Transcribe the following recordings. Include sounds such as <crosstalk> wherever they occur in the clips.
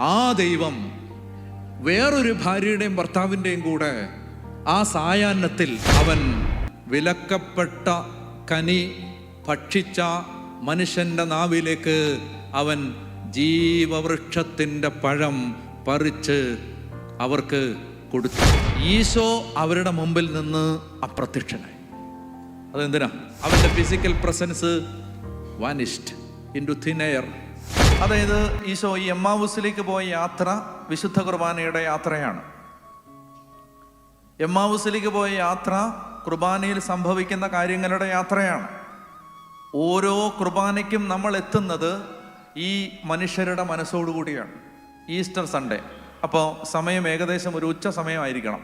ആ ദൈവം വേറൊരു ഭാര്യയുടെയും ഭർത്താവിന്റെയും കൂടെ ആ സായാഹ്നത്തിൽ അവൻ വിലക്കപ്പെട്ട കനി ഭക്ഷിച്ച മനുഷ്യന്റെ നാവിലേക്ക് അവൻ ജീവവൃക്ഷത്തിന്റെ പഴം പറിച്ച് അവർക്ക് കൊടുത്തു. ഈശോ അവരുടെ മുമ്പിൽ നിന്ന് അപ്രത്യക്ഷനായി. അതെന്തിനാ? അവന്റെ physical presence vanished into thin air അതായത് ഈശോ ഈ എമ്മാവൂസിലേക്ക് പോയ യാത്ര വിശുദ്ധ കുർബാനയുടെ യാത്രയാണ്. എമ്മാവൂസിലേക്ക് പോയ യാത്ര കുർബാനയിൽ സംഭവിക്കുന്ന കാര്യങ്ങളുടെ യാത്രയാണ്. ഓരോ കുർബാനയ്ക്കും നമ്മൾ എത്തുന്നത് ഈ മനുഷ്യരുടെ മനസ്സോടുകൂടിയാണ് ഈസ്റ്റർ സൺഡേ. അപ്പോൾ സമയം ഏകദേശം ഒരു ഉച്ച സമയമായിരിക്കണം.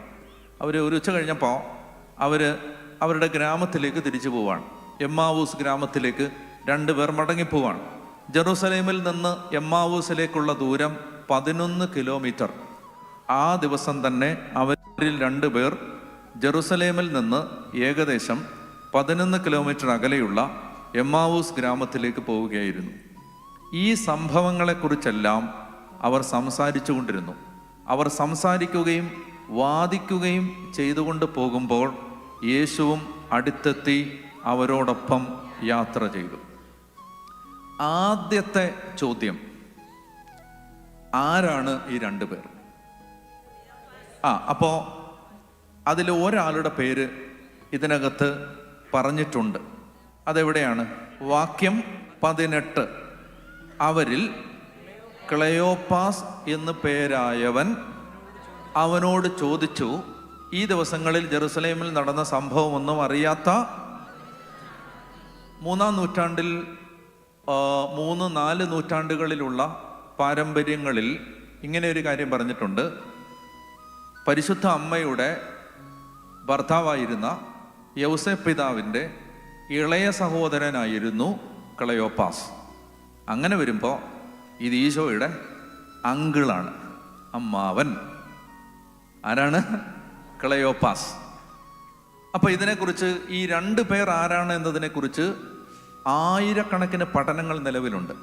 അവർ ഒരു ഉച്ച കഴിഞ്ഞപ്പോൾ അവർ അവരുടെ ഗ്രാമത്തിലേക്ക് തിരിച്ചു പോവാണ്. എമ്മാവൂസ് ഗ്രാമത്തിലേക്ക് രണ്ട് രണ്ടുപേർ മടങ്ങിപ്പോവാണ്. ജെറൂസലേമിൽ നിന്ന് എമ്മാവൂസിലേക്കുള്ള ദൂരം പതിനൊന്ന് കിലോമീറ്റർ. ആ ദിവസം തന്നെ അവരിൽ രണ്ടുപേർ ജെറുസലേമിൽ നിന്ന് ഏകദേശം പതിനൊന്ന് കിലോമീറ്റർ അകലെയുള്ള എമ്മാവൂസ് ഗ്രാമത്തിലേക്ക് പോവുകയായിരുന്നു. ഈ സംഭവങ്ങളെക്കുറിച്ചെല്ലാം അവർ സംസാരിച്ചു കൊണ്ടിരുന്നു. അവർ സംസാരിക്കുകയും വാദിക്കുകയും ചെയ്തുകൊണ്ട് പോകുമ്പോൾ യേശുവും അടുത്തെത്തി അവരോടൊപ്പം യാത്ര ചെയ്തു. ആദ്യത്തെ ചോദ്യം. ആരാണ് ഈ രണ്ടു പേർ? ആ അപ്പോ അതിൽ ഒരാളുടെ പേര് ഇതിനകത്ത് പറഞ്ഞിട്ടുണ്ട്. അതെവിടെയാണ്? വാക്യം പതിനെട്ട്. അവരിൽ ക്ലയോപാസ് എന്ന് പേരായവൻ അവനോട് ചോദിച്ചു ഈ ദിവസങ്ങളിൽ ജെറുസലേമിൽ നടന്ന സംഭവമൊന്നും അറിയാത്ത മൂന്നാം നൂറ്റാണ്ടിൽ മൂന്ന് നാല് നൂറ്റാണ്ടുകളിലുള്ള പാരമ്പര്യങ്ങളിൽ ഇങ്ങനെ ഒരു കാര്യം പറഞ്ഞിട്ടുണ്ട്. പരിശുദ്ധ അമ്മയുടെ ഭർത്താവായിരുന്ന യൗസെ പിതാവിന്റെ ഇളയ സഹോദരനായിരുന്നു ക്ലയോപാസ്. അങ്ങനെ വരുമ്പോൾ ഇത് ഈശോയുടെ അങ്കിളാണ് അമ്മാവൻ. ആരാണ്? ക്ലയോപാസ്. അപ്പോൾ ഇതിനെക്കുറിച്ച് ഈ രണ്ട് പേർ ആരാണ് എന്നതിനെക്കുറിച്ച് ആയിരക്കണക്കിന് പഠനങ്ങൾ നിലവിലുണ്ട്.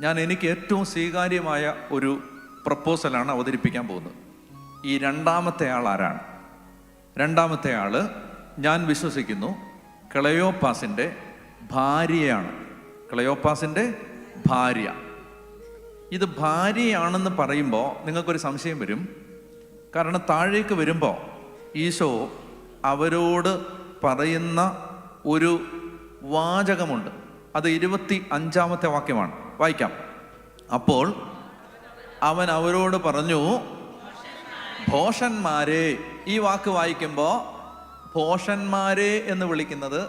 ഞാൻ എനിക്ക് ഏറ്റവും സ്വീകാര്യമായ ഒരു പ്രപ്പോസലാണ് അവതരിപ്പിക്കാൻ പോകുന്നത്. ഈ രണ്ടാമത്തെ ആൾ ആരാണ്? രണ്ടാമത്തെ ആൾ ഞാൻ വിശ്വസിക്കുന്നു കിളയോപ്പാസിന്റെ ഭാര്യയാണ്. കിളയോപ്പാസിന്റെ ഭാര്യ. ഇത് ഭാര്യയാണെന്ന് പറയുമ്പോൾ നിങ്ങൾക്കൊരു സംശയം വരും. കാരണം താഴേക്ക് വരുമ്പോൾ ഈശോ അവരോട് പറയുന്ന ഒരു വാചകമുണ്ട്. അത് ഇരുപത്തി അഞ്ചാമത്തെ വാക്യമാണ്. വായിക്കാം. അപ്പോൾ അവൻ അവരോട് പറഞ്ഞു ഭോഷന്മാരെ ഈ വാക്ക് വായിക്കുമ്പോൾ ഭോഷന്മാരെ എന്ന് വിളിക്കുന്നത്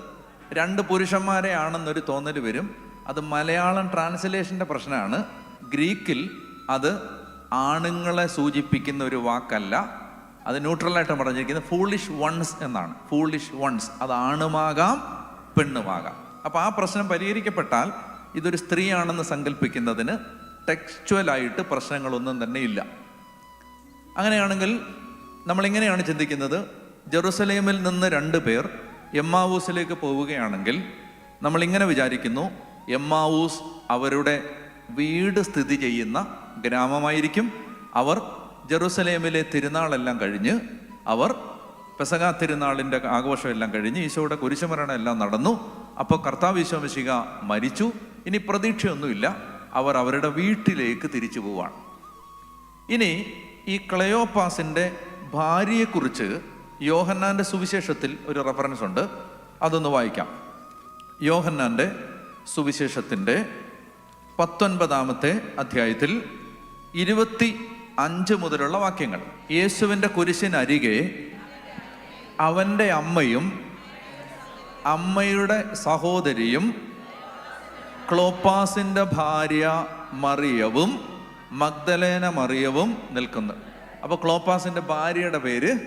രണ്ട് പുരുഷന്മാരെ ആണെന്നൊരു തോന്നൽ വരും. അത് മലയാളം ട്രാൻസ്ലേഷന്റെ പ്രശ്നമാണ്. ഗ്രീക്കിൽ അത് ആണുങ്ങളെ സൂചിപ്പിക്കുന്ന ഒരു വാക്കല്ല. അത് ന്യൂട്രലായിട്ട് പറഞ്ഞിരിക്കുന്നത് ഫൂളിഷ് വൺസ് എന്നാണ്. ഫൂളിഷ് വൺസ് അത് ആണുമാകാം പെണ്ണുമാകാം. അപ്പോൾ ആ പ്രശ്നം പരിഹരിക്കപ്പെട്ടാൽ ഇതൊരു സ്ത്രീയാണെന്ന് സങ്കല്പിക്കുന്നതിന് ടെക്സ്ച്വലായിട്ട് പ്രശ്നങ്ങളൊന്നും തന്നെ ഇല്ല. അങ്ങനെയാണെങ്കിൽ നമ്മളിങ്ങനെയാണ് ചിന്തിക്കുന്നത്. ജെറുസലേമിൽ നിന്ന് രണ്ട് പേർ എമ്മാവൂസിലേക്ക് പോവുകയാണെങ്കിൽ നമ്മളിങ്ങനെ വിചാരിക്കുന്നു എമ്മാവൂസ് അവരുടെ വീട് സ്ഥിതി ചെയ്യുന്ന ഗ്രാമമായിരിക്കും. അവർ ജെറുസലേമിലെ തിരുനാളെല്ലാം കഴിഞ്ഞ് അവർ പെസക തിരുനാളിന്റെ ആഘോഷമെല്ലാം കഴിഞ്ഞ് ഈശോയുടെ കുരിശുമരണം എല്ലാം നടന്നു. അപ്പോൾ കർത്താവ് ഈശോമിശിക മരിച്ചു. ഇനി പ്രതീക്ഷയൊന്നുമില്ല. അവർ അവരുടെ വീട്ടിലേക്ക് തിരിച്ചു പോവാണ്. ഇനി ഈ ക്ലയോപാസിന്റെ ഭാര്യയെക്കുറിച്ച് യോഹന്നാന്റെ സുവിശേഷത്തിൽ ഒരു റെഫറൻസ് ഉണ്ട്. അതൊന്ന് വായിക്കാം. യോഹന്നാന്റെ സുവിശേഷത്തിന്റെ പത്തൊൻപതാമത്തെ അധ്യായത്തിൽ ഇരുപത്തി അഞ്ച് മുതലുള്ള വാക്യങ്ങൾ. യേശുവിന്റെ കുരിശിനരികെ അവന്റെ അമ്മയും അമ്മയുടെ സഹോദരിയും ക്ലോപ്പാസിന്റെ ഭാര്യ മറിയവും മഗ്ദലേന മറിയവും നിൽക്കുന്നു. അപ്പോൾ ക്ലോപ്പാസിന്റെ ഭാര്യയുടെ പേര്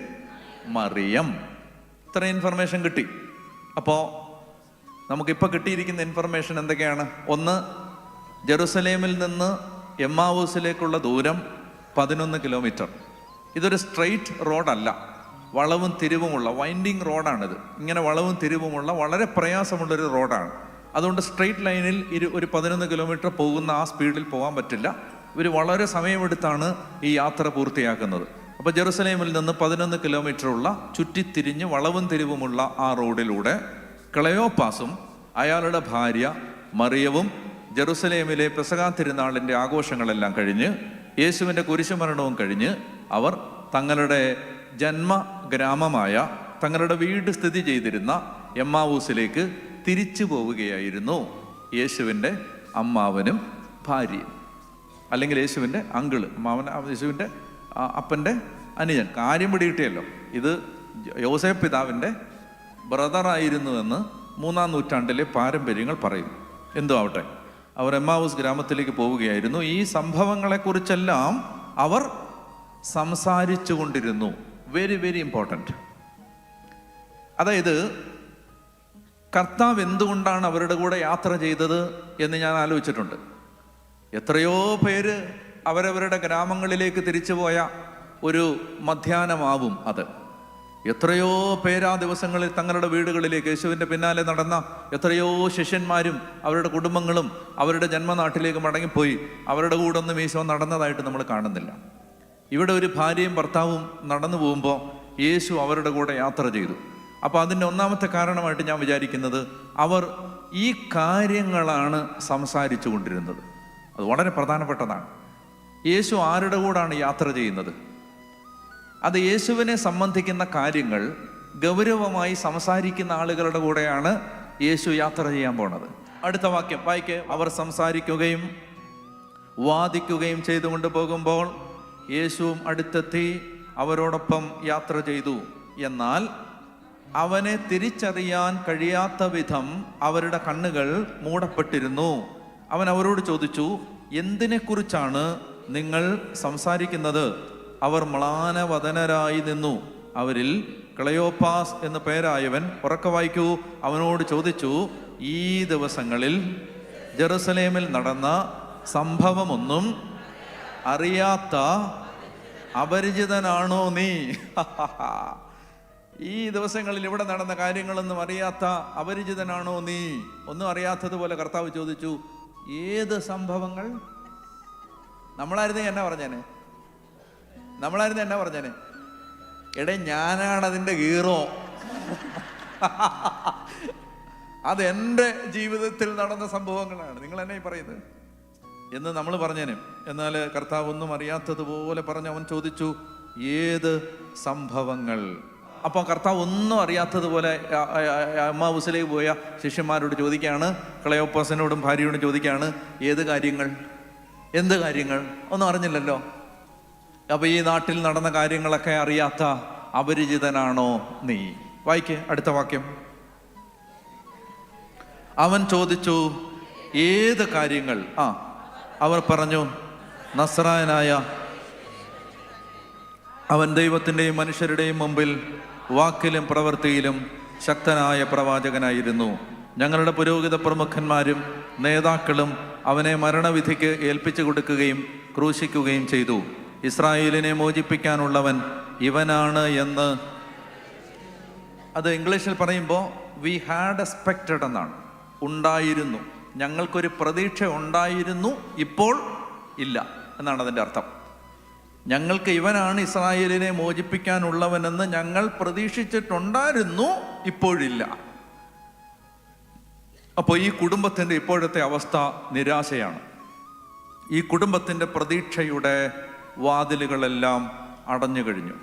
മറിയം. ഇത്ര ഇൻഫർമേഷൻ കിട്ടി. അപ്പോൾ നമുക്കിപ്പോൾ കിട്ടിയിരിക്കുന്ന ഇൻഫർമേഷൻ എന്തൊക്കെയാണ്? ഒന്ന് ജെറുസലേമിൽ നിന്ന് എമ്മാവൂസിലേക്കുള്ള ദൂരം പതിനൊന്ന് കിലോമീറ്റർ ഇതൊരു സ്ട്രെയിറ്റ് റോഡല്ല വളവും തിരിവുമുള്ള വൈൻഡിങ് റോഡാണിത് ഇങ്ങനെ വളവും തിരിവുമുള്ള വളരെ പ്രയാസമുള്ളൊരു റോഡാണ് അതുകൊണ്ട് സ്ട്രെയിറ്റ് ലൈനിൽ ഇരു ഒരു പതിനൊന്ന് കിലോമീറ്റർ പോകുന്ന ആ സ്പീഡിൽ പോകാൻ പറ്റില്ല. ഇവർ വളരെ സമയമെടുത്താണ് ഈ യാത്ര പൂർത്തിയാക്കുന്നത്. അപ്പോൾ ജെറുസലേമിൽ നിന്ന് പതിനൊന്ന് കിലോമീറ്ററുള്ള ചുറ്റിത്തിരിഞ്ഞ് വളവും തിരിവുമുള്ള ആ റോഡിലൂടെ ക്ലയോപ്പാസും അയാളുടെ ഭാര്യ മറിയവും ജെറുസലേമിലെ പെസകാ തിരുനാളിന്റെ ആഘോഷങ്ങളെല്ലാം കഴിഞ്ഞ് യേശുവിന്റെ കുരിശുമരണവും കഴിഞ്ഞ് അവർ തങ്ങളുടെ ജന്മഗ്രാമമായ തങ്ങളുടെ വീട് സ്ഥിതി ചെയ്തിരുന്ന എമ്മാവൂസിലേക്ക് തിരിച്ചു പോവുകയായിരുന്നു യേശുവിന്റെ അമ്മാവനും ഭാര്യയും. അല്ലെങ്കിൽ യേശുവിന്റെ അങ്കിൾ. അമ്മാവൻ യേശുവിന്റെ അപ്പന്റെ അനുജൻ കാര്യം പിടികിട്ടിയല്ലോ ഇത് യോസേഫ് പിതാവിന്റെ ബ്രദറായിരുന്നു എന്ന് മൂന്നാം നൂറ്റാണ്ടിലെ പാരമ്പര്യങ്ങൾ പറയുന്നു എന്തോ ആവട്ടെ. അവർ എമ്മാവൂസ് ഗ്രാമത്തിലേക്ക് പോവുകയായിരുന്നു. ഈ സംഭവങ്ങളെക്കുറിച്ചെല്ലാം അവർ സംസാരിച്ചു കൊണ്ടിരുന്നു വെരി വെരി ഇമ്പോർട്ടന്റ് അതായത് കർത്താവ് എന്തുകൊണ്ടാണ് അവരുടെ കൂടെ യാത്ര ചെയ്തത് എന്ന് ഞാൻ ആലോചിച്ചിട്ടുണ്ട്. എത്രയോ പേര് അവരവരുടെ ഗ്രാമങ്ങളിലേക്ക് തിരിച്ചുപോയ ഒരു മധ്യാനമാവും അത്. എത്രയോ പേരാ ദിവസങ്ങളിൽ തങ്ങളുടെ വീടുകളിലേക്ക് യേശുവിന്റെ പിന്നാലെ നടന്ന എത്രയോ ശിഷ്യന്മാരും അവരുടെ കുടുംബങ്ങളും അവരുടെ ജന്മനാട്ടിലേക്ക് മടങ്ങിപ്പോയി. അവരുടെ കൂടെ ഒന്നും ഈശോ നടന്നതായിട്ട് നമ്മൾ കാണുന്നില്ല. ഇവിടെ ഒരു ഭാര്യയും ഭർത്താവും നടന്നു പോകുമ്പോൾ യേശു അവരുടെ കൂടെ യാത്ര ചെയ്തു. അപ്പോൾ അതിന്റെ ഒന്നാമത്തെ കാരണമായിട്ട് ഞാൻ വിചാരിക്കുന്നത് അവർ ഈ കാര്യങ്ങളാണ് സംസാരിച്ചു കൊണ്ടിരുന്നത്. അത് വളരെ പ്രധാനപ്പെട്ടതാണ്. യേശു ആരുടെ കൂടാണ് യാത്ര ചെയ്യുന്നത്? അത് യേശുവിനെ സംബന്ധിക്കുന്ന കാര്യങ്ങൾ ഗൗരവമായി സംസാരിക്കുന്ന ആളുകളുടെ കൂടെയാണ് യേശു യാത്ര ചെയ്യാൻ പോണത്. അടുത്ത വാക്യം വായിക്ക്. അവർ സംസാരിക്കുകയും വാദിക്കുകയും ചെയ്തുകൊണ്ട് പോകുമ്പോൾ യേശുവും അടുത്തെത്തി അവരോടൊപ്പം യാത്ര ചെയ്തു. എന്നാൽ അവനെ തിരിച്ചറിയാൻ കഴിയാത്ത വിധം അവരുടെ കണ്ണുകൾ മൂടപ്പെട്ടിരുന്നു. അവൻ അവരോട് ചോദിച്ചു എന്തിനെക്കുറിച്ചാണ് നിങ്ങൾ സംസാരിക്കുന്നത്? അവർ മ്ലാനവതനരായി നിന്നു. അവരിൽ ക്ലയോപ്പാസ് എന്ന പേരായവൻ ഉറക്ക വായിക്കൂ. അവനോട് ചോദിച്ചു ഈ ദിവസങ്ങളിൽ ജെറുസലേമിൽ നടന്ന സംഭവമൊന്നും അറിയാത്ത അപരിചിതനാണോ നീ? ഈ ദിവസങ്ങളിൽ ഇവിടെ നടന്ന കാര്യങ്ങളൊന്നും അറിയാത്ത അപരിചിതനാണോ നീ? ഒന്നും അറിയാത്തതുപോലെ കർത്താവ് ചോദിച്ചു ഏത് സംഭവങ്ങൾ? നമ്മളായിരുന്നു എന്നാ പറഞ്ഞേനെ? നമ്മളായിരുന്നു എന്നാ പറഞ്ഞേനെ? എടേ ഞാനാണ് അതിന്റെ ഹീറോ. അതെന്റെ ജീവിതത്തിൽ നടന്ന സംഭവങ്ങളാണ്. നിങ്ങൾ എന്നെ ഈ പറയുന്നത്? എന്ന് നമ്മൾ പറഞ്ഞേനെ. എന്നാൽ കർത്താവ് ഒന്നും അറിയാത്തതുപോലെ പറഞ്ഞ് അവൻ ചോദിച്ചു ഏത് സംഭവങ്ങൾ? അപ്പോൾ കർത്താവ് ഒന്നും അറിയാത്തതുപോലെ അമ്മാവുസിലേക്ക് പോയ ശിഷ്യന്മാരോട് ചോദിക്കുകയാണ് ക്ലയോപ്പാസിനോടും ഭാര്യയോടും ചോദിക്കുകയാണ് ഏത് കാര്യങ്ങൾ? എന്ത് കാര്യങ്ങൾ? ഒന്നും അറിഞ്ഞില്ലല്ലോ. അപ്പോൾ ഈ നാട്ടിൽ നടന്ന കാര്യങ്ങളൊക്കെ അറിയാത്ത അപരിചിതനാണോ നീ? വായിക്ക് അടുത്ത വാക്യം. അവൻ ചോദിച്ചു ഏത് കാര്യങ്ങൾ? ആ അവർ പറഞ്ഞു നസ്രായനായ അവൻ ദൈവത്തിന്റെയും മനുഷ്യരുടെയും മുമ്പിൽ വാക്കിലും പ്രവൃത്തിയിലും ശക്തനായ പ്രവാചകനായിരുന്നു. ഞങ്ങളുടെ പുരോഹിത പ്രമുഖന്മാരും നേതാക്കളും അവനെ മരണവിധിക്ക് ഏൽപ്പിച്ചു കൊടുക്കുകയും ക്രൂശിക്കുകയും ചെയ്തു. ഇസ്രായേലിനെ മോചിപ്പിക്കാനുള്ളവൻ ഇവനാണ് എന്ന് അത് ഇംഗ്ലീഷിൽ പറയുമ്പോൾ വി ഹാഡ് എക്സ്പെക്റ്റഡ് എന്നാണ്. ഉണ്ടായിരുന്നു. ഞങ്ങൾക്കൊരു പ്രതീക്ഷ ഉണ്ടായിരുന്നു ഇപ്പോൾ ഇല്ല എന്നാണ് അതിന്റെ അർത്ഥം. ഞങ്ങൾക്ക് ഇവനാണ് ഇസ്രായേലിനെ മോചിപ്പിക്കാനുള്ളവനെന്ന് ഞങ്ങൾ പ്രതീക്ഷിച്ചിട്ടുണ്ടായിരുന്നു ഇപ്പോഴില്ല. അപ്പോൾ ഈ കുടുംബത്തിന്റെ ഇപ്പോഴത്തെ അവസ്ഥ നിരാശയാണ്. ഈ കുടുംബത്തിന്റെ പ്രതീക്ഷയുടെ വാതിലുകളെല്ലാം അടഞ്ഞു കഴിഞ്ഞു.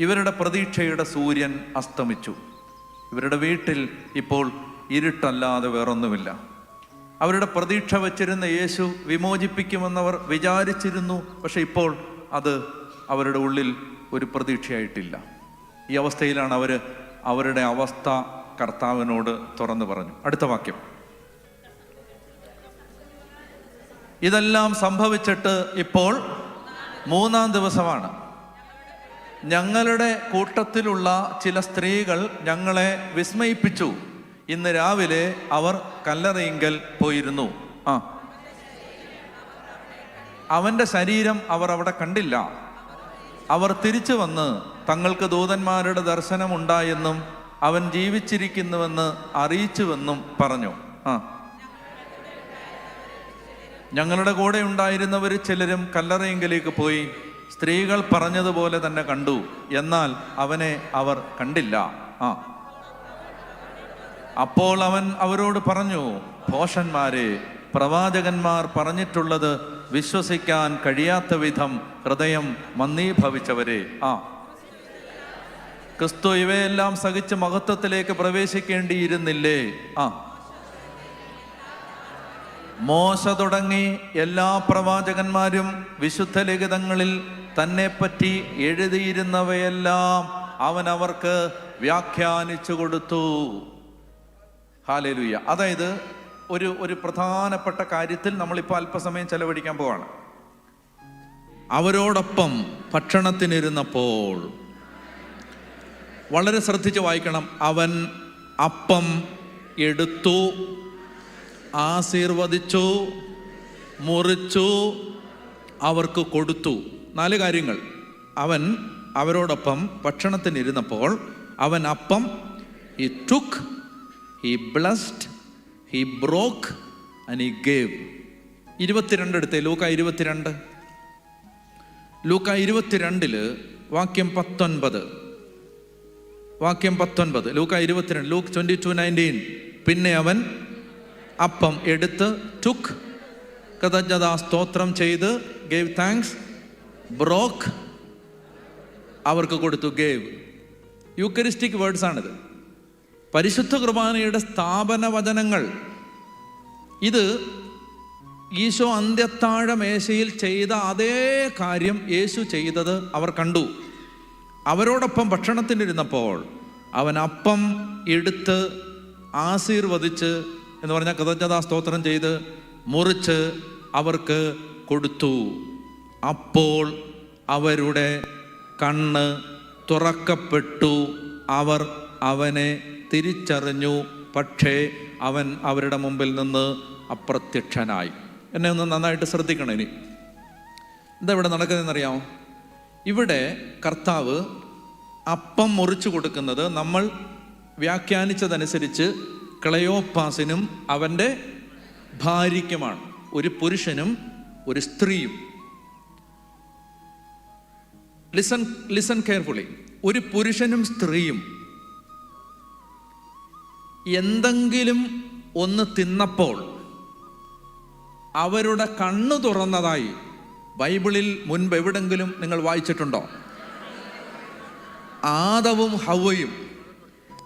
ഇവരുടെ പ്രതീക്ഷയുടെ സൂര്യൻ അസ്തമിച്ചു. ഇവരുടെ വീട്ടിൽ ഇപ്പോൾ ഇരുട്ടല്ലാതെ വേറൊന്നുമില്ല. അവരുടെ പ്രതീക്ഷ വച്ചിരുന്ന യേശു വിമോചിപ്പിക്കുമെന്നവർ വിചാരിച്ചിരുന്നു പക്ഷെ ഇപ്പോൾ അത് അവരുടെ ഉള്ളിൽ ഒരു പ്രതീക്ഷയായിട്ടില്ല. ഈ അവസ്ഥയിലാണ് അവർ അവരുടെ അവസ്ഥ കർത്താവിനോട് തുറന്നു പറഞ്ഞു. അടുത്ത വാക്യം. ഇതെല്ലാം സംഭവിച്ചിട്ട് ഇപ്പോൾ മൂന്നാം ദിവസമാണ്. ഞങ്ങളുടെ കൂട്ടത്തിലുള്ള ചില സ്ത്രീകൾ ഞങ്ങളെ വിസ്മയിപ്പിച്ചു. ഇന്ന് രാവിലെ അവർ കല്ലറയിങ്കൽ പോയിരുന്നു. ആ. അവന്റെ ശരീരം അവർ അവിടെ കണ്ടില്ല. അവർ തിരിച്ചു വന്ന് തങ്ങൾക്ക് ദൂതന്മാരുടെ ദർശനം ഉണ്ടായെന്നും അവൻ ജീവിച്ചിരിക്കുന്നുവെന്ന് അറിയിച്ചുവെന്നും പറഞ്ഞു. ആ. ഞങ്ങളുടെ കൂടെ ഉണ്ടായിരുന്നവർ ചിലരും കല്ലറയെങ്കിലേക്ക് പോയി സ്ത്രീകൾ പറഞ്ഞതുപോലെ തന്നെ കണ്ടു. എന്നാൽ അവനെ അവർ കണ്ടില്ല. ആ. അപ്പോൾ അവൻ അവരോട് പറഞ്ഞു ഭോഷന്മാരെ പ്രവാചകന്മാർ പറഞ്ഞിട്ടുള്ളത് വിശ്വസിക്കാൻ കഴിയാത്ത വിധം ഹൃദയം മന്ദീഭവിച്ചവരെ. ആ. ക്രിസ്തു ഇവയെല്ലാം സഹിച്ച് മഹത്വത്തിലേക്ക് പ്രവേശിക്കേണ്ടിയിരുന്നില്ലേ? ആ. മോശ തുടങ്ങി എല്ലാ പ്രവാചകന്മാരും വിശുദ്ധ ലിഖിതങ്ങളിൽ തന്നെപ്പറ്റി എഴുതിയിരുന്നവയെല്ലാം അവൻ അവർക്ക് വ്യാഖ്യാനിച്ചു കൊടുത്തു. ഹാലേലുയ്യ അതായത് ഒരു ഒരു പ്രധാനപ്പെട്ട കാര്യത്തിൽ നമ്മളിപ്പോൾ അല്പസമയം ചെലവഴിക്കാൻ പോവാണ്. അവരോടൊപ്പം ഭക്ഷണത്തിനിരുന്നപ്പോൾ വളരെ ശ്രദ്ധിച്ച് വായിക്കണം. അവൻ അപ്പം എടുത്തു ആശീർവദിച്ചു മുറിച്ചു അവർക്ക് കൊടുത്തു. നാല് കാര്യങ്ങൾ. അവൻ അവരോടൊപ്പം ഭക്ഷണത്തിനിരുന്നപ്പോൾ അവൻ അപ്പം ഈ took he blessed he broke and he gave ഇരുപത്തിരണ്ട് എടുത്തേ ലൂക്ക ഇരുപത്തിരണ്ട്. ലൂക്ക ഇരുപത്തിരണ്ടിൽ വാക്യം പത്തൊൻപത്. വാക്യം പത്തൊൻപത്. ലൂക്ക ഇരുപത്തിരണ്ട് ലൂക്ക് ട്വന്റി ടു നയന്റീൻ പിന്നെ അവൻ അപ്പം എടുത്ത് ടുക്ക് കഥജത സ്തോത്രം ചെയ്ത് ഗേവ് താങ്ക്സ് ബ്രോക്ക് അവർക്ക് കൊടുത്തു ഗേവ് യൂക്കരിസ്റ്റിക് വേർഡ്സ് ആണിത്. പരിശുദ്ധ കുർബാനയുടെ സ്ഥാപന വചനങ്ങൾ ഇത് ഈശോ അന്ത്യത്താഴ മേശയിൽ ചെയ്ത അതേ കാര്യം യേശു ചെയ്തത് അവർ കണ്ടു. അവരോടൊപ്പം ഭക്ഷണത്തിനിരുന്നപ്പോൾ അവൻ അപ്പം എടുത്ത് ആശീർവദിച്ച് എന്ന് പറഞ്ഞാൽ കൃതജ്ഞതാ സ്തോത്രം ചെയ്ത് മുറിച്ച് അവർക്ക് കൊടുത്തു. അപ്പോൾ അവരുടെ കണ്ണ് തുറക്കപ്പെട്ടു. അവർ അവനെ തിരിച്ചറിഞ്ഞു. പക്ഷേ അവൻ അവരുടെ മുമ്പിൽ നിന്ന് അപ്രത്യക്ഷനായി. എന്നെ ഒന്ന് നന്നായിട്ട് ശ്രദ്ധിക്കണം ഇനി. എന്താ ഇവിടെ നടക്കുന്നതെന്നറിയാമോ? ഇവിടെ കർത്താവ് അപ്പം മുറിച്ചു കൊടുക്കുന്നത് നമ്മൾ വ്യാഖ്യാനിച്ചതനുസരിച്ച് ക്ലയോപ്പാസിനും അവന്റെ ഭാര്യയ്ക്കുമാണ്. ഒരു പുരുഷനും ഒരു സ്ത്രീയും. ലിസൺ ലിസൺ കെയർഫുള്ളി ഒരു പുരുഷനും സ്ത്രീയും എന്തെങ്കിലും ഒന്ന് തിന്നപ്പോൾ അവരുടെ കണ്ണു തുറന്നതായി ബൈബിളിൽ മുൻപ് എവിടെങ്കിലും നിങ്ങൾ വായിച്ചിട്ടുണ്ടോ? ആദവും ഹവയും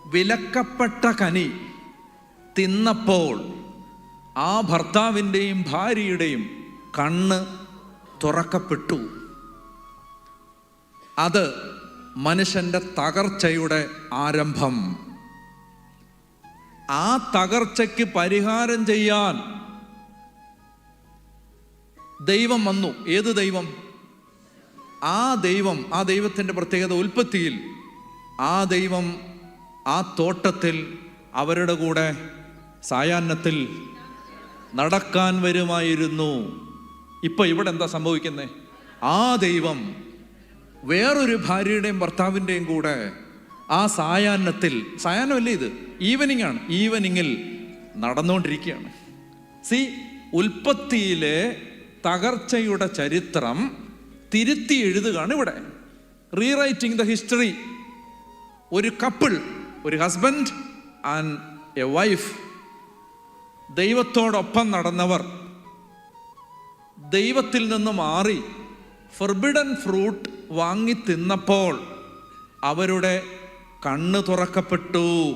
വിലക്കപ്പെട്ട കനി തിന്നപ്പോൾ ആ ഭർത്താവിന്റെയും ഭാര്യയുടെയും കണ്ണ് തുറക്കപ്പെട്ടു. അത് മനുഷ്യന്റെ തകർച്ചയുടെ ആരംഭം. ആ തകർച്ചയ്ക്ക് പരിഹാരം ചെയ്യാൻ ദൈവം വന്നു. ഏത് ദൈവം? ആ ദൈവം ആ ദൈവത്തിന്റെ പ്രത്യേകത ഉൽപ്പത്തിയിൽ ആ ദൈവം ആ തോട്ടത്തിൽ അവരുടെ കൂടെ സായാഹ്നത്തിൽ നടക്കാൻ വരുമായിരുന്നു. ഇപ്പൊ ഇവിടെ എന്താ സംഭവിക്കുന്നത് ആ ദൈവം വേറൊരു ഭാര്യയുടെയും ഭർത്താവിന്റെയും കൂടെ ആ സായാഹ്നത്തിൽ സായാഹ്നമല്ലേ ഇത്? ഈവനിങ് ആണ് ഈവനിങ്ങിൽ നടന്നുകൊണ്ടിരിക്കുകയാണ്. സി ഉൽപ്പത്തിയിലെ തകർച്ചയുടെ ചരിത്രം തിരുത്തി എഴുതുകയാണ് ഇവിടെ. റീറൈറ്റിംഗ് ദ ഹിസ്റ്ററി ഒരു കപ്പിൾ ഒരു ഹസ്ബൻഡ് ആൻഡ് എ വൈഫ് ദൈവത്തോടൊപ്പം നടന്നവർ. ദൈവത്തിൽ നിന്ന് മാറി ഫെർബിഡൻ ഫ്രൂട്ട് വാങ്ങി തിന്നപ്പോൾ അവരുടെ കണ്ണ് തുറക്കപ്പെട്ടു.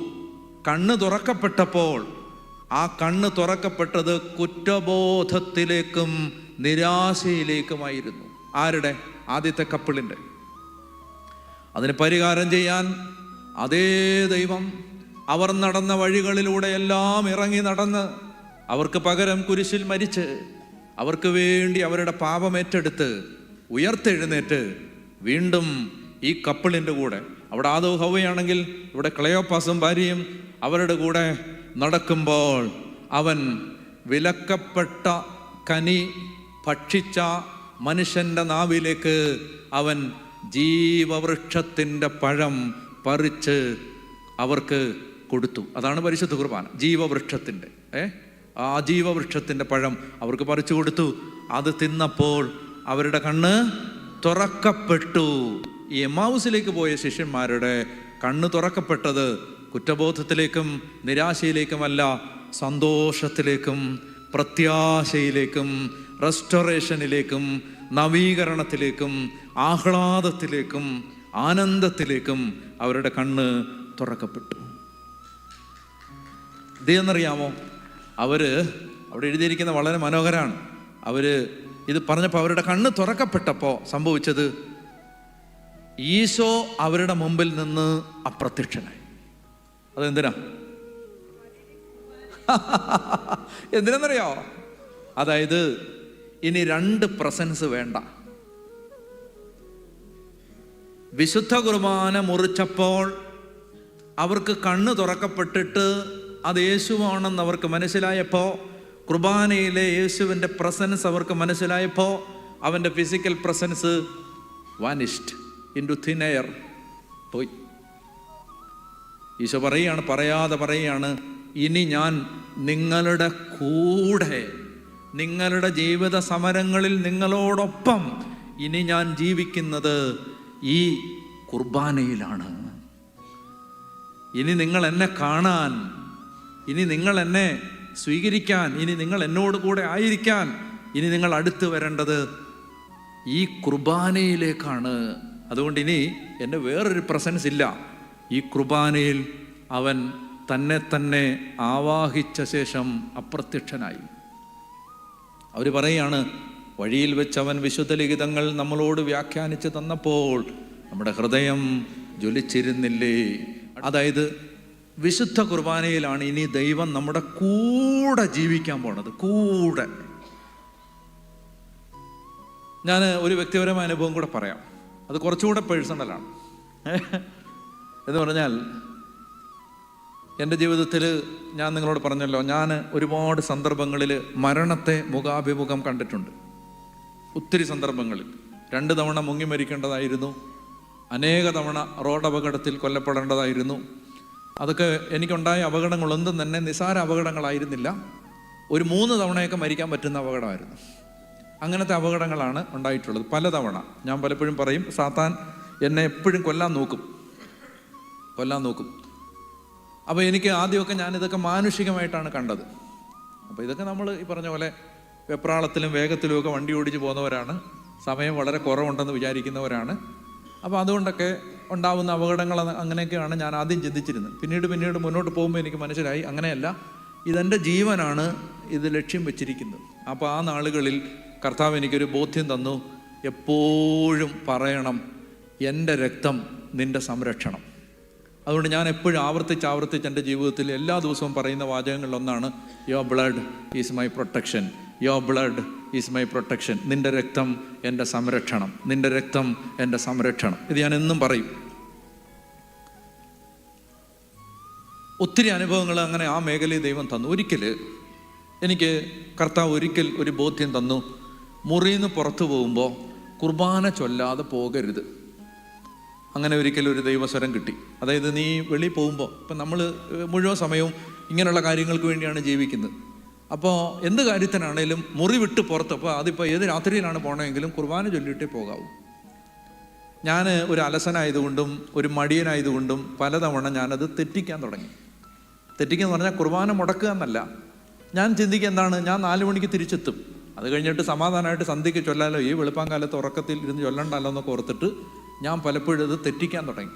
കണ്ണ് തുറക്കപ്പെട്ടപ്പോൾ ആ കണ്ണ് തുറക്കപ്പെട്ടത് കുറ്റബോധത്തിലേക്കും നിരാശയിലേക്കുമായിരുന്നു. ആരുടെ? ആദ്യത്തെ കപ്പിളിന്റെ. അതിന് പരിഹാരം ചെയ്യാൻ അതേ ദൈവം അവർ നടന്ന വഴികളിലൂടെ എല്ലാം ഇറങ്ങി നടന്ന് അവർക്ക് പകരം കുരിശിൽ മരിച്ച് അവർക്ക് വേണ്ടി അവരുടെ പാപമേറ്റെടുത്ത് ഉയർത്തെഴുന്നേറ്റ് വീണ്ടും ഈ കപ്പിളിന്റെ കൂടെ അവിടെ ആദോ ഹവയാണെങ്കിൽ ഇവിടെ ക്ലയോപ്പാസും ഭാര്യയും അവരുടെ കൂടെ നടക്കുമ്പോൾ അവൻ വിലക്കപ്പെട്ട കനി ഭക്ഷിച്ച മനുഷ്യന്റെ നാവിലേക്ക് അവൻ ജീവവൃക്ഷത്തിന്റെ പഴം പറിച്ച് അവർക്ക് കൊടുത്തു. അതാണ് പരിശുദ്ധ കുർബാന. ജീവവൃക്ഷത്തിന്റെ. ഏ? ആ ജീവവൃക്ഷത്തിന്റെ പഴം അവർക്ക് പറിച്ചു കൊടുത്തു. അത് തിന്നപ്പോൾ അവരുടെ കണ്ണ് തുറക്കപ്പെട്ടു. ഈ എമാവുസിലേക്ക് പോയ ശിഷ്യന്മാരുടെ കണ്ണ് തുറക്കപ്പെട്ടത് കുറ്റബോധത്തിലേക്കും നിരാശയിലേക്കുമല്ല സന്തോഷത്തിലേക്കും പ്രത്യാശയിലേക്കും റെസ്റ്റോറേഷനിലേക്കും നവീകരണത്തിലേക്കും ആഹ്ലാദത്തിലേക്കും ആനന്ദത്തിലേക്കും അവരുടെ കണ്ണ് തുറക്കപ്പെട്ടു. ഇതെന്നറിയാമോ? അവർ അവിടെ എഴുതിയിരിക്കുന്ന വളരെ മനോഹരമാണ് അവർ ഇത് പറഞ്ഞപ്പോൾ അവരുടെ കണ്ണ് തുറക്കപ്പെട്ടപ്പോൾ സംഭവിച്ചത് ഈശോ അവരുടെ മുമ്പിൽ നിന്ന് അപ്രത്യക്ഷനായി. അതെന്തിനാ? <laughs> എന്തിനെന്നറിയോ? അതായത് ഇനി രണ്ട് പ്രസൻസ് വേണ്ട. വിശുദ്ധ കുർബാന മുറിച്ചപ്പോൾ അവർക്ക് കണ്ണ് തുറക്കപ്പെട്ടിട്ട് അത് യേശുവാണെന്ന് അവർക്ക് മനസ്സിലായപ്പോൾ കുർബാനയിലെ യേശുവിന്റെ പ്രസൻസ് അവർക്ക് മനസ്സിലായപ്പോൾ അവന്റെ physical presence vanished into thin air പോയി. ഈശോ പറയുകയാണ് പറയാതെ പറയുകയാണ് ഇനി ഞാൻ നിങ്ങളുടെ കൂടെ നിങ്ങളുടെ ജീവിത സമരങ്ങളിൽ നിങ്ങളോടൊപ്പം ഇനി ഞാൻ ജീവിക്കുന്നത് ഈ കുർബാനയിലാണ്. ഇനി നിങ്ങൾ എന്നെ കാണാൻ ഇനി നിങ്ങൾ എന്നെ സ്വീകരിക്കാൻ ഇനി നിങ്ങൾ എന്നോട് കൂടെ ആയിരിക്കാൻ ഇനി നിങ്ങൾ അടുത്ത് വരേണ്ടത് ഈ കുർബാനയിലേക്കാണ്. അതുകൊണ്ട് ഇനി എന്റെ വേറൊരു പ്രസൻസ് ഇല്ല. ഈ കുർബാനയിൽ അവൻ തന്നെ തന്നെ ആവാഹിച്ച ശേഷം അപ്രത്യക്ഷനായി. അവർ പറയുകയാണ് വഴിയിൽ വെച്ച് അവൻ വിശുദ്ധ ലിഖിതങ്ങൾ നമ്മളോട് വ്യാഖ്യാനിച്ച് തന്നപ്പോൾ നമ്മുടെ ഹൃദയം ജ്വലിച്ചിരുന്നില്ലേ? അതായത് വിശുദ്ധ കുർബാനയിലാണ് ഇനി ദൈവം നമ്മുടെ കൂടെ ജീവിക്കാൻ പോണത്. കൂടെ. ഞാൻ ഒരു വ്യക്തിപരമായ അനുഭവം കൂടെ പറയാം. അത് കുറച്ചുകൂടെ പേഴ്സണലാണ് എന്ന് പറഞ്ഞാൽ എന്റെ ജീവിതത്തിൽ ഞാൻ നിങ്ങളോട് പറഞ്ഞല്ലോ ഞാൻ ഒരുപാട് സന്ദർഭങ്ങളിൽ മരണത്തെ മുഖാഭിമുഖം കണ്ടിട്ടുണ്ട്. ഒത്തിരി സന്ദർഭങ്ങളിൽ. രണ്ട് തവണ മുങ്ങി മരിക്കേണ്ടതായിരുന്നു. അനേക തവണ റോഡ് അപകടത്തിൽ കൊല്ലപ്പെടേണ്ടതായിരുന്നു. അതൊക്കെ എനിക്കുണ്ടായ അപകടങ്ങളൊന്നും തന്നെ നിസാര അപകടങ്ങളായിരുന്നില്ല. ഒരു മൂന്ന് തവണയൊക്കെ മരിക്കാൻ പറ്റുന്ന അപകടമായിരുന്നു. അങ്ങനത്തെ അപകടങ്ങളാണ് ഉണ്ടായിട്ടുള്ളത് പലതവണ. ഞാൻ പലപ്പോഴും പറയും സാത്താൻ എന്നെ എപ്പോഴും കൊല്ലാൻ നോക്കും. കൊല്ലാൻ നോക്കും. അപ്പോൾ എനിക്ക് ആദ്യമൊക്കെ ഞാനിതൊക്കെ മാനുഷികമായിട്ടാണ് കണ്ടത്. അപ്പോൾ ഇതൊക്കെ നമ്മൾ ഈ പറഞ്ഞ പോലെ വെപ്രാളത്തിലും വേഗത്തിലും ഒക്കെ വണ്ടി ഓടിച്ച് പോകുന്നവരാണ്. സമയം വളരെ കുറവുണ്ടെന്ന് വിചാരിക്കുന്നവരാണ്. അപ്പോൾ അതുകൊണ്ടൊക്കെ ഉണ്ടാവുന്ന അപകടങ്ങൾ അങ്ങനെയൊക്കെയാണ് ഞാൻ ആദ്യം ചിന്തിച്ചിരുന്നത്. പിന്നീട് പിന്നീട് മുന്നോട്ട് പോകുമ്പോൾ എനിക്ക് മനസ്സിലായി അങ്ങനെയല്ല. ഇതെന്റെ ജീവനാണ് ഇത് ലക്ഷ്യം വെച്ചിരിക്കുന്നത്. അപ്പോൾ ആ നാളുകളിൽ കർത്താവ് എനിക്കൊരു ബോധ്യം തന്നു. എപ്പോഴും പറയണം എന്റെ രക്തം നിന്റെ സംരക്ഷണം. അതുകൊണ്ട് ഞാൻ എപ്പോഴും ആവർത്തിച്ച് ആവർത്തിച്ച് എന്റെ ജീവിതത്തിൽ എല്ലാ ദിവസവും പറയുന്ന വാചകങ്ങളിലൊന്നാണ് your blood is my protection your blood is my protection നിന്റെ രക്തം എന്റെ സംരക്ഷണം. നിന്റെ രക്തം എന്റെ സംരക്ഷണം. ഇത് ഞാൻ എന്നും പറയും. ഒത്തിരി അനുഭവങ്ങൾ അങ്ങനെ ആ മേഖലയിൽ ദൈവം തന്നു. ഒരിക്കൽ എനിക്ക് കർത്താവ് ഒരിക്കൽ ഒരു ബോധ്യം തന്നു. മുറിയിൽ നിന്ന് പുറത്തു പോകുമ്പോൾ കുർബാന ചൊല്ലാതെ പോകരുത്. അങ്ങനെ ഒരിക്കലും ഒരു ദൈവസ്വരം കിട്ടി. അതായത് നീ വെളി പോകുമ്പോൾ ഇപ്പം നമ്മൾ മുഴുവൻ സമയവും ഇങ്ങനെയുള്ള കാര്യങ്ങൾക്ക് വേണ്ടിയാണ് ജീവിക്കുന്നത്. അപ്പോൾ എന്ത് കാര്യത്തിനാണേലും മുറി വിട്ട് പുറത്ത് അപ്പോൾ അതിപ്പോൾ ഏത് രാത്രിയിലാണ് പോകണമെങ്കിലും കുർബാന ചൊല്ലിയിട്ടേ പോകാവൂ. ഞാൻ ഒരു അലസനായതുകൊണ്ടും ഒരു മടിയനായതുകൊണ്ടും പലതവണ ഞാനത് തെറ്റിക്കാൻ തുടങ്ങി. തെറ്റിക്കുക എന്ന് പറഞ്ഞാൽ കുർബാന മുടക്കുക എന്നല്ല. ഞാൻ ചിന്തിക്കുക എന്താണ്? ഞാൻ നാല് മണിക്ക് തിരിച്ചെത്തും. അത് കഴിഞ്ഞിട്ട് സമാധാനമായിട്ട് സന്ധ്യയ്ക്ക് ചൊല്ലാലോ? ഈ വെളുപ്പാങ്കാലത്ത് ഉറക്കത്തിൽ ഇരുന്ന് ചൊല്ലണ്ടല്ലോ എന്നൊക്കെ ഓർത്തിട്ട് ഞാൻ പലപ്പോഴും ഇത് തെറ്റിക്കാൻ തുടങ്ങി.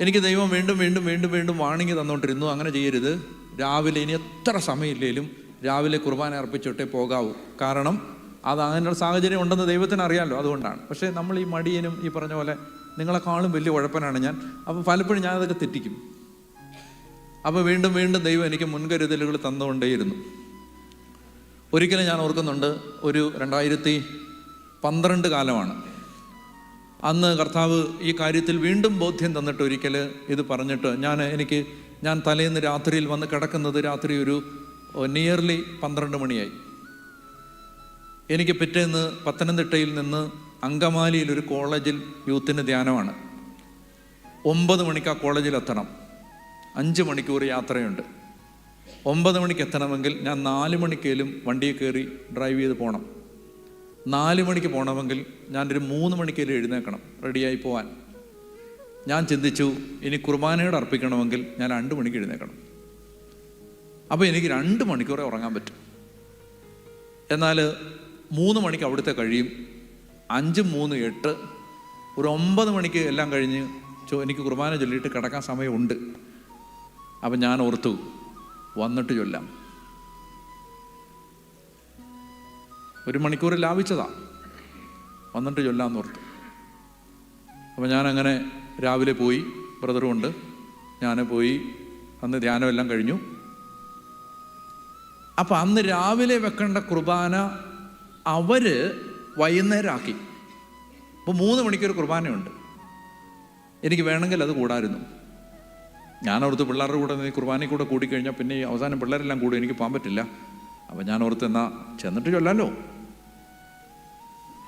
എനിക്ക് ദൈവം വീണ്ടും വീണ്ടും വീണ്ടും വീണ്ടും വാണിങ്ങി തന്നുകൊണ്ടിരുന്നു അങ്ങനെ ചെയ്യരുത്. രാവിലെ ഇനി എത്ര സമയമില്ലേലും രാവിലെ കുർബാന അർപ്പിച്ചിട്ടേ പോകാവൂ. കാരണം അത് അങ്ങനെയുള്ള സാഹചര്യം ഉണ്ടെന്ന് ദൈവത്തിന് അറിയാമല്ലോ അതുകൊണ്ടാണ്. പക്ഷേ നമ്മൾ ഈ മടിയനും ഈ പറഞ്ഞ പോലെ നിങ്ങളെക്കാളും വലിയ ഉഴപ്പനാണ് ഞാൻ. അപ്പോൾ പലപ്പോഴും ഞാൻ അതൊക്കെ തെറ്റിക്കും. അപ്പോൾ വീണ്ടും വീണ്ടും ദൈവം എനിക്ക് മുൻകരുതലുകൾ തന്നുകൊണ്ടേയിരുന്നു. ഒരിക്കലും ഞാൻ ഓർക്കുന്നുണ്ട് ഒരു രണ്ടായിരത്തി പന്ത്രണ്ട് കാലമാണ്. അന്ന് കർത്താവ് ഈ കാര്യത്തിൽ വീണ്ടും ബോധ്യം തന്നിട്ട് ഒരിക്കൽ ഇത് പറഞ്ഞിട്ട് ഞാൻ എനിക്ക് ഞാൻ തലേന്ന് രാത്രിയിൽ വന്ന് കിടക്കുന്നത് രാത്രി ഒരു നിയർലി പന്ത്രണ്ട് മണിയായി. എനിക്ക് പിറ്റേന്ന് പത്തനംതിട്ടയിൽ നിന്ന് അങ്കമാലിയിൽ ഒരു കോളേജിൽ യൂത്തിന് ധ്യാനമാണ്. ഒമ്പത് മണിക്ക് ആ കോളേജിൽ എത്തണം അഞ്ച് മണിക്കൂർ യാത്രയുണ്ട്. ഒമ്പത് മണിക്ക് എത്തണമെങ്കിൽ ഞാൻ നാല് മണിക്കേലും വണ്ടിയിൽ കയറി ഡ്രൈവ് ചെയ്ത് പോകണം നാല് മണിക്ക് പോകണമെങ്കിൽ ഞാനൊരു മൂന്ന് മണിക്കേലും എഴുന്നേക്കണം റെഡിയായി പോകാൻ ഞാൻ ചിന്തിച്ചു ഇനി കുർബാനയോട് അർപ്പിക്കണമെങ്കിൽ ഞാൻ രണ്ട് മണിക്ക് എഴുന്നേക്കണം അപ്പോൾ എനിക്ക് രണ്ട് മണിക്കൂറേ ഉറങ്ങാൻ പറ്റും. എന്നാൽ മൂന്ന് മണിക്ക് അവിടുത്തെ കഴിയും. അഞ്ച് മൂന്ന് എട്ട് ഒരു ഒമ്പത് മണിക്ക് എല്ലാം കഴിഞ്ഞ് എനിക്ക് കുർബാന ചൊല്ലിയിട്ട് കിടക്കാൻ സമയമുണ്ട്. അപ്പം ഞാൻ ഓർത്തു വന്നിട്ട് ചൊല്ലാം. ഒരു മണിക്കൂർ ലാഭിച്ചതാ. വന്നിട്ട് ചൊല്ലാന്ന് ഓർത്തു. അപ്പം ഞാനങ്ങനെ രാവിലെ പോയി ബ്രദറും ഉണ്ട്. ഞാൻ പോയി അന്ന് ധ്യാനമെല്ലാം കഴിഞ്ഞു. അപ്പം അന്ന് രാവിലെ വെക്കേണ്ട കുർബാന അവർ വൈകുന്നേരമാക്കി അപ്പോൾ മൂന്ന് മണിക്കൂർ കുർബാനയുണ്ട്. എനിക്ക് വേണമെങ്കിൽ അത് കൂടായിരുന്നു. ഞാൻ പിള്ളേരുടെ കൂടെ നീ കുർബാനയിൽ കൂടെ കൂടിക്കഴിഞ്ഞാൽ പിന്നെ ഈ അവസാനം പിള്ളേരെല്ലാം കൂടി എനിക്ക് പോകാൻ പറ്റില്ല. അപ്പം ഞാൻ ഓർത്ത് എന്നാ ചെന്നിട്ട് ചൊല്ലാലോ.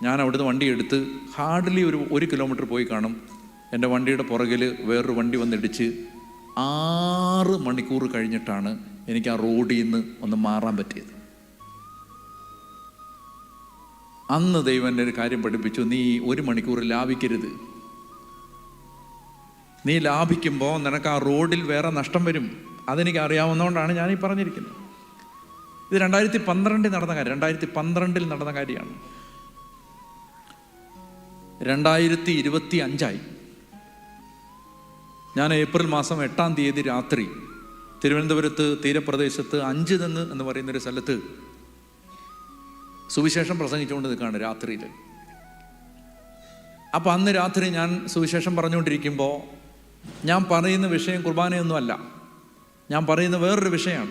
ഞാൻ അവിടുന്ന് വണ്ടി എടുത്ത് ഹാർഡ്ലി ഒരു ഒരു കിലോമീറ്റർ പോയി കാണും. എന്റെ വണ്ടിയുടെ പുറകിൽ വേറൊരു വണ്ടി വന്നിടിച്ച് ആറ് മണിക്കൂർ കഴിഞ്ഞിട്ടാണ് എനിക്ക് ആ റോഡിൽ നിന്ന് ഒന്ന് മാറാൻ പറ്റിയത്. അന്ന് ദൈവം എന്റെ ഒരു കാര്യം പഠിപ്പിച്ചു നീ ഒരു മണിക്കൂർ ലാഭിക്കരുത്. നീ ലാഭിക്കുമ്പോൾ നിനക്ക് ആ റോഡിൽ വേറെ നഷ്ടം വരും. അതെനിക്ക് അറിയാവുന്നതുകൊണ്ടാണ് ഞാൻ പറഞ്ഞിരിക്കുന്നത്. ഇത് രണ്ടായിരത്തി പന്ത്രണ്ടിൽ നടന്ന കാര്യം. രണ്ടായിരത്തി പന്ത്രണ്ടിൽ നടന്ന കാര്യമാണ്. രണ്ടായിരത്തി ഇരുപത്തി അഞ്ചായി ഞാൻ ഏപ്രിൽ മാസം എട്ടാം തീയതി രാത്രി തിരുവനന്തപുരത്ത് തീരപ്രദേശത്ത് അഞ്ച് നിന്ന് എന്ന് പറയുന്നൊരു സ്ഥലത്ത് സുവിശേഷം പ്രസംഗിച്ചുകൊണ്ട് നിൽക്കുകയാണ് രാത്രിയിൽ അപ്പം അന്ന് രാത്രി ഞാൻ സുവിശേഷം പറഞ്ഞുകൊണ്ടിരിക്കുമ്പോൾ ഞാൻ പറയുന്ന വിഷയം കുർബാനയൊന്നുമല്ല. ഞാൻ പറയുന്ന വേറൊരു വിഷയമാണ്.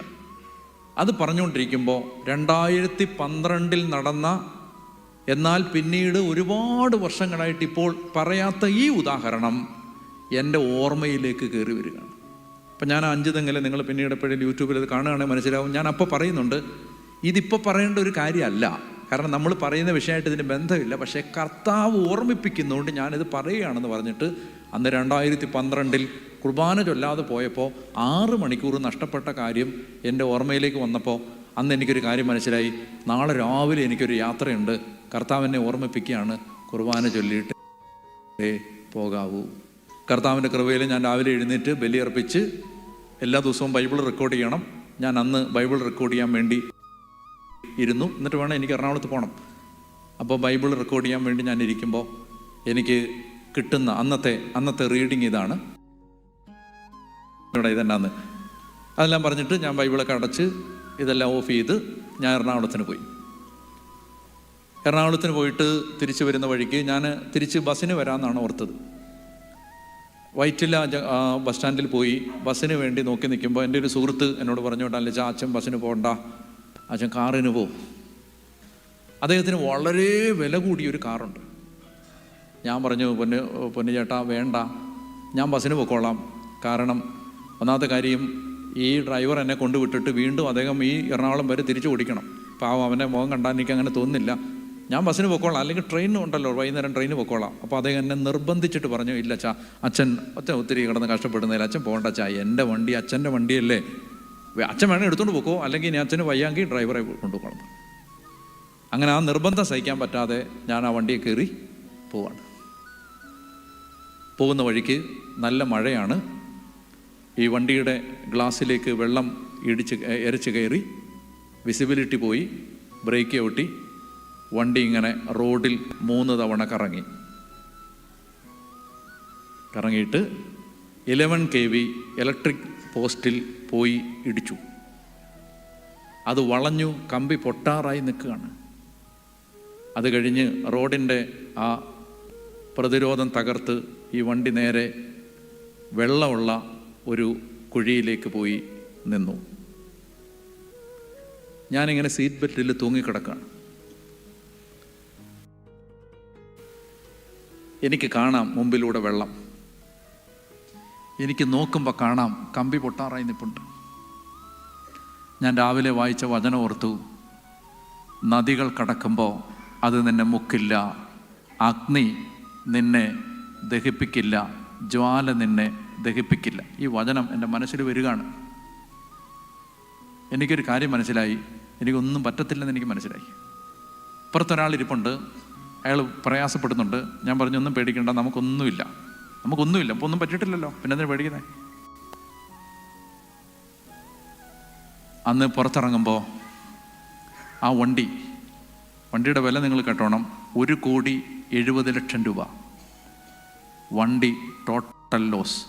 അത് പറഞ്ഞുകൊണ്ടിരിക്കുമ്പോൾ രണ്ടായിരത്തി പന്ത്രണ്ടിൽ നടന്ന എന്നാൽ പിന്നീട് ഒരുപാട് വർഷങ്ങളായിട്ട് ഇപ്പോൾ പറയാത്ത ഈ ഉദാഹരണം എന്റെ ഓർമ്മയിലേക്ക് കയറി വരികയാണ്. അപ്പം ഞാൻ അഞ്ച് നിങ്ങൾ പിന്നീട് എപ്പോഴും യൂട്യൂബിൽ അത് കാണുകയാണെങ്കിൽ മനസ്സിലാവും. ഞാൻ അപ്പോൾ പറയുന്നുണ്ട് ഇതിപ്പോൾ പറയേണ്ട ഒരു കാര്യമല്ല. കാരണം നമ്മൾ പറയുന്ന വിഷയമായിട്ട് ഇതിന് ബന്ധമില്ല. പക്ഷേ കർത്താവ് ഓർമ്മിപ്പിക്കുന്നതുകൊണ്ട് ഞാനിത് പറയുകയാണെന്ന് പറഞ്ഞിട്ട് അന്ന് രണ്ടായിരത്തി പന്ത്രണ്ടിൽ കുർബാന ചൊല്ലാതെ പോയപ്പോൾ ആറ് മണിക്കൂർ നഷ്ടപ്പെട്ട കാര്യം എന്റെ ഓർമ്മയിലേക്ക് വന്നപ്പോൾ അന്ന് എനിക്കൊരു കാര്യം മനസ്സിലായി. നാളെ രാവിലെ എനിക്കൊരു യാത്രയുണ്ട്. കർത്താവ് എന്നെ ഓർമ്മിപ്പിക്കുകയാണ്. കുർബാന ചൊല്ലിയിട്ട് പോകാവൂ. കർത്താവിന്റെ കൃപയിൽ ഞാൻ രാവിലെ എഴുന്നേറ്റ് ബലിയർപ്പിച്ച് എല്ലാ ദിവസവും ബൈബിൾ റെക്കോർഡ് ചെയ്യണം. ഞാൻ അന്ന് ബൈബിൾ റെക്കോർഡ് ചെയ്യാൻ വേണ്ടി ഇരുന്നു. എന്നിട്ട് വേണം എനിക്ക് എറണാകുളത്ത് പോകണം അപ്പോൾ ബൈബിൾ റെക്കോർഡ് ചെയ്യാൻ വേണ്ടി ഞാൻ ഇരിക്കുമ്പോൾ എനിക്ക് കിട്ടുന്ന അന്നത്തെ അന്നത്തെ റീഡിങ് ഇതാണ്. ഇവിടെ ഇതെന്നാന്ന്. അതെല്ലാം പറഞ്ഞിട്ട് ഞാൻ ബൈബിളൊക്കെ അടച്ച് ഇതെല്ലാം ഓഫ് ചെയ്ത് ഞാൻ എറണാകുളത്തിന് പോയി. എറണാകുളത്തിന് പോയിട്ട് തിരിച്ചു വരുന്ന വഴിക്ക് ഞാൻ തിരിച്ച് ബസ്സിന് വരാമെന്നാണ് ഓർത്തത്. വൈറ്റില ബസ് സ്റ്റാൻഡിൽ പോയി ബസ്സിന് വേണ്ടി നോക്കി നിൽക്കുമ്പോൾ എന്റെ ഒരു സുഹൃത്ത് എന്നോട് പറഞ്ഞു അല്ല ചാച്ചൻ ബസ്സിന് പോകണ്ട. അച്ഛൻ കാറിന് പോവും. അദ്ദേഹത്തിന് വളരെ വില കൂടിയൊരു കാറുണ്ട്. ഞാൻ പറഞ്ഞു പൊന്ന് പൊന്നു ചേട്ടാ വേണ്ട. ഞാൻ ബസ്സിന് പൊക്കോളാം. കാരണം ഒന്നാമത്തെ കാര്യം ഈ ഡ്രൈവർ എന്നെ കൊണ്ടുവിട്ടിട്ട് വീണ്ടും അദ്ദേഹം ഈ എറണാകുളം വരെ തിരിച്ചു ഓടിക്കണം. പാവം അവന്റെ മുഖം കണ്ടാൽ എനിക്ക് അങ്ങനെ തോന്നുന്നില്ല. ഞാൻ ബസ്സിന് പൊക്കോളാം. അല്ലെങ്കിൽ ട്രെയിനും ഉണ്ടല്ലോ വൈകുന്നേരം ട്രെയിനിന് പൊക്കോളാം. അപ്പോൾ അദ്ദേഹം എന്നെ നിർബന്ധിച്ചിട്ട് പറഞ്ഞു ഇല്ല അച്ഛാ അച്ഛൻ ഒറ്റ ഒത്തിരി കിടന്ന് കഷ്ടപ്പെടുന്നതിൽ അച്ഛൻ പോകണ്ട അച്ഛാ എന്റെ വണ്ടി അച്ഛന്റെ വണ്ടിയല്ലേ. അച്ഛൻ വേണേൽ എടുത്തുകൊണ്ട് പോക്കോ അല്ലെങ്കിൽ ഞാൻ അച്ഛന് വയ്യാങ്കിൽ ഡ്രൈവറെ കൊണ്ടുപോകണം. അങ്ങനെ ആ നിർബന്ധം സഹിക്കാൻ പറ്റാതെ ഞാൻ ആ വണ്ടിയെ കയറി പോവാണ്. പോകുന്ന വഴിക്ക് നല്ല മഴയാണ്. ഈ വണ്ടിയുടെ ഗ്ലാസ്സിലേക്ക് വെള്ളം ഇടിച്ച് എരച്ച് കയറി വിസിബിലിറ്റി പോയി ബ്രേക്ക് ഒട്ടി വണ്ടി ഇങ്ങനെ റോഡിൽ മൂന്ന് തവണ കറങ്ങി. കറങ്ങിയിട്ട് ഇലവൻ കെ വി ഇലക്ട്രിക് പോസ്റ്റിൽ പോയി ഇടിച്ചു. അത് വളഞ്ഞു കമ്പി പൊട്ടാറായി നിൽക്കുകയാണ്. അത് കഴിഞ്ഞ് റോഡിന്റെ ആ പ്രതിരോധം തകർത്ത് ഈ വണ്ടി നേരെ വെള്ളമുള്ള ഒരു കുഴിയിലേക്ക് പോയി നിന്നു. ഞാനിങ്ങനെ സീറ്റ് ബെൽറ്റിൽ തൂങ്ങിക്കിടക്കാണ് എനിക്ക് കാണാം മുമ്പിലൂടെ വെള്ളം. എനിക്ക് നോക്കുമ്പോൾ കാണാം കമ്പി പൊട്ടാറായി നിപ്പുണ്ട്. ഞാൻ രാവിലെ വായിച്ച വചനം ഓർത്തു നദികൾ കടക്കുമ്പോൾ അത് നിന്നെ മുക്കില്ല അഗ്നി നിന്നെ ദഹിപ്പിക്കില്ല ജ്വാല നിന്നെ ദഹിപ്പിക്കില്ല. ഈ വചനം എന്റെ മനസ്സിൽ വരികയാണ്. എനിക്കൊരു കാര്യം മനസ്സിലായി എനിക്കൊന്നും പറ്റത്തില്ലെന്ന് എനിക്ക് മനസ്സിലായി. ഇപ്പുറത്തൊരാൾ ഇരിപ്പുണ്ട് അയാൾ പ്രയാസപ്പെടുന്നുണ്ട് ഞാൻ പറഞ്ഞൊന്നും പേടിക്കണ്ട നമുക്കൊന്നുമില്ല. നമുക്കൊന്നുമില്ല അപ്പോൾ ഒന്നും പറ്റിയിട്ടില്ലല്ലോ. പിന്നെ എന്തിനാ പേടിക്കുന്നത് അന്ന് പുറത്തിറങ്ങുമ്പോൾ ആ വണ്ടി വണ്ടിയുടെ വില നിങ്ങൾ കെട്ടണം ഒരു കോടി എഴുപത് ലക്ഷം രൂപ. വണ്ടി ടോട്ടൽ ലോസ്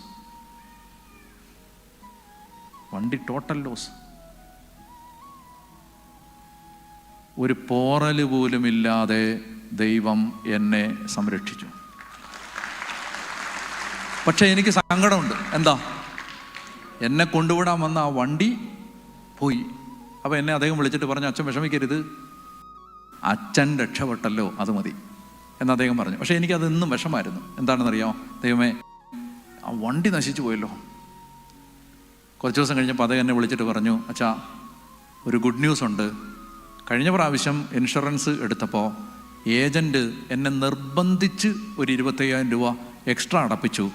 വണ്ടി ടോട്ടൽ ലോസ് ഒരു പോറൽ പോലുമില്ലാതെ ദൈവം എന്നെ സംരക്ഷിച്ചു. പക്ഷെ എനിക്ക് സങ്കടമുണ്ട്. എന്താ? എന്നെ കൊണ്ടുവിടാൻ വന്ന ആ വണ്ടി പോയി. അപ്പോൾ എന്നെ അദ്ദേഹം വിളിച്ചിട്ട് പറഞ്ഞു അച്ഛൻ വിഷമിക്കരുത്. അച്ഛൻ രക്ഷപ്പെട്ടല്ലോ അത് മതി. എന്ന് അദ്ദേഹം പറഞ്ഞു. പക്ഷേ എനിക്കത് ഇന്നും വിഷമായിരുന്നു എന്താണെന്നറിയാമോ? ദൈവമേ ആ വണ്ടി നശിച്ചു പോയല്ലോ. കുറച്ച് ദിവസം കഴിഞ്ഞപ്പോൾ അദ്ദേഹം എന്നെ വിളിച്ചിട്ട് പറഞ്ഞു അച്ഛാ ഒരു ഗുഡ് ന്യൂസ് ഉണ്ട് കഴിഞ്ഞ പ്രാവശ്യം ഇൻഷുറൻസ് എടുത്തപ്പോൾ ഏജന്റ് എന്നെ നിർബന്ധിച്ച് ഒരു ഇരുപത്തയ്യായിരം രൂപ എക്സ്ട്രാ അടപ്പിച്ചു.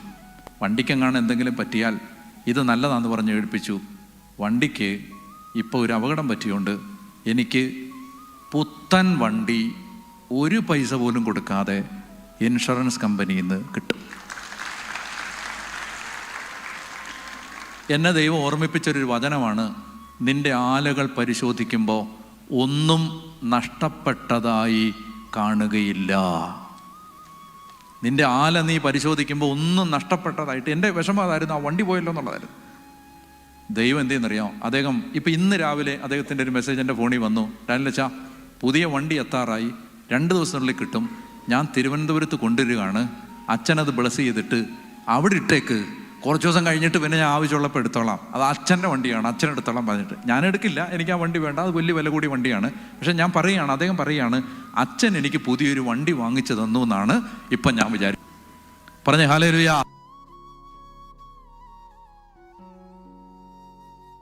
വണ്ടിക്കെങ്ങാണ് എന്തെങ്കിലും പറ്റിയാൽ ഇത് നല്ലതാണെന്ന് പറഞ്ഞ് ഏൽപ്പിച്ചു. വണ്ടിക്ക് ഇപ്പോൾ ഒരു അപകടം പറ്റിയുണ്ട് എനിക്ക് പുത്തൻ വണ്ടി ഒരു പൈസ പോലും കൊടുക്കാതെ ഇൻഷുറൻസ് കമ്പനിയിൽ നിന്ന് കിട്ടും. എന്നെ ദൈവം ഓർമ്മിപ്പിച്ചൊരു വചനമാണ് നിന്റെ ആലകൾ പരിശോധിക്കുമ്പോൾ ഒന്നും നഷ്ടപ്പെട്ടതായി കാണുകയില്ല. നിന്റെ ആല നീ പരിശോധിക്കുമ്പോൾ ഒന്നും നഷ്ടപ്പെട്ടതായിട്ട് എന്റെ വിഷമം അതായിരുന്നു ആ വണ്ടി പോയല്ലോ എന്നുള്ളതായിരുന്നു. ദൈവം എന്ത് ചെയ്യുന്നറിയാം? അദ്ദേഹം ഇപ്പം ഇന്ന് രാവിലെ അദ്ദേഹത്തിന്റെ ഒരു മെസ്സേജ് എന്റെ ഫോണിൽ വന്നു. രാവിലെ പുതിയ വണ്ടി എത്താറായി രണ്ട് ദിവസത്തിനുള്ളിൽ കിട്ടും ഞാൻ തിരുവനന്തപുരത്ത് കൊണ്ടുവരികയാണ് അച്ഛനത് ബ്ലസ് ചെയ്തിട്ട് അവിടെ ഇട്ടേക്ക്. കുറച്ച് ദിവസം കഴിഞ്ഞിട്ട് പിന്നെ ഞാൻ ആവശ്യമുള്ളപ്പോൾ എടുത്തോളാം. അത് അച്ഛന്റെ വണ്ടിയാണ് അച്ഛൻ എടുത്തോളാം പറഞ്ഞിട്ട്. ഞാൻ എടുക്കില്ല എനിക്ക് ആ വണ്ടി വേണ്ട അത് വലിയ വില കൂടിയ വണ്ടിയാണ്. പക്ഷേ ഞാൻ പറയുകയാണ് അദ്ദേഹം പറയുകയാണ് അച്ഛൻ എനിക്ക് പുതിയൊരു വണ്ടി വാങ്ങിച്ചു തന്നു എന്നാണ് ഇപ്പം ഞാൻ വിചാരിക്കും പറഞ്ഞ ഹാലേ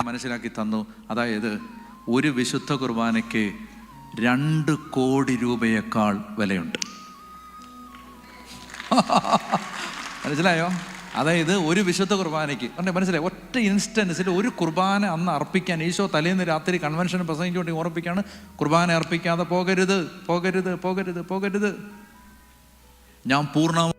മനസ്സിലാക്കി തന്നു. അതായത് ഒരു വിശുദ്ധ കുർബാനയ്ക്ക് രണ്ട് കോടി രൂപയേക്കാൾ വിലയുണ്ട്. <laughs> മനസ്സിലായോ? അതായത് ഒരു വിശുദ്ധ കുർബാനയ്ക്ക്. കണ്ടേ മനസ്സിലായി? ഒറ്റ ഇൻസ്റ്റൻസിൽ ഒരു കുർബാന അന്ന് അർപ്പിക്കാൻ ഈശോ തലേന്ന് രാത്രി കൺവെൻഷൻ പ്രസംഗിച്ചുകൊണ്ട് ഓർപ്പിക്കാണ് കുർബാന അർപ്പിക്കാതെ പോകരുത് പോകരുത് പോകരുത് പോകരുത്. ഞാൻ പൂർണ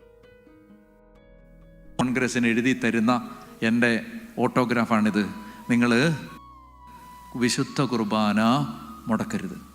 കോൺഗ്രസിന് എഴുതി തരുന്ന എന്റെ ഓട്ടോഗ്രാഫാണിത്. നിങ്ങൾ വിശുദ്ധ കുർബാന മുടക്കരുത്.